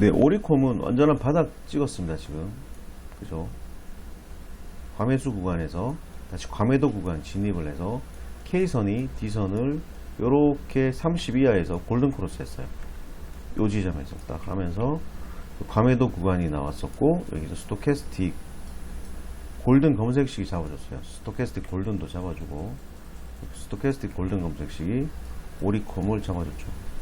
네, 오리콤은 완전한 바닥 찍었습니다, 지금. 그죠? 과매수 구간에서 다시 과매도 구간 진입을 해서 K선이 D선을 요렇게 30 이하에서 골든 크로스 했어요. 요 지점에서 딱 하면서 과매도 구간이 나왔었고 여기서 스토캐스틱 골든 검색식이 잡아줬어요. 스토캐스틱 골든도 잡아주고 스토캐스틱 골든 검색식이 오리콤을 잡아줬죠.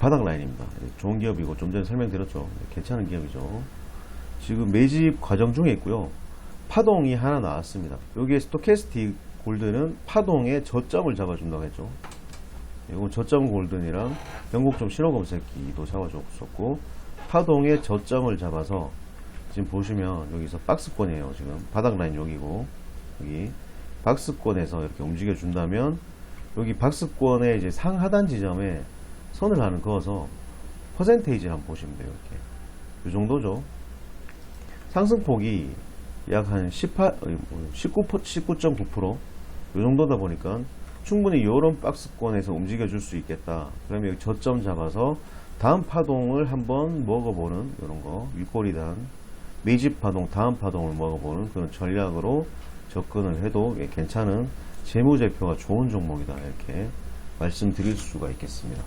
바닥 라인입니다. 좋은 기업이고 좀 전에 설명드렸죠. 괜찮은 기업이죠. 지금 매집 과정 중에 있고요. 파동이 하나 나왔습니다. 여기에 스토캐스틱 골드는 파동의 저점을 잡아준다고 했죠. 이건 저점 골든이랑 영국점 신호 검색기도 잡아줬었고 파동의 저점을 잡아서 지금 보시면 여기서 박스권이에요. 지금 바닥 라인 여기고 여기 박스권에서 이렇게 움직여 준다면 여기 박스권의 이제 상하단 지점에 선을 하나 그어서 퍼센테이지를 한번 보시면 돼요. 이렇게 이 정도죠. 상승폭이 약 한 18, 19, 19.9%이 정도다 보니까 충분히 이런 박스권에서 움직여 줄 수 있겠다. 그러면 저점 잡아서 다음 파동을 한번 먹어보는 이런 거 윗꼬리단 매집 파동 다음 파동을 먹어보는 그런 전략으로 접근을 해도 예, 괜찮은 재무제표가 좋은 종목이다 이렇게 말씀드릴 수가 있겠습니다.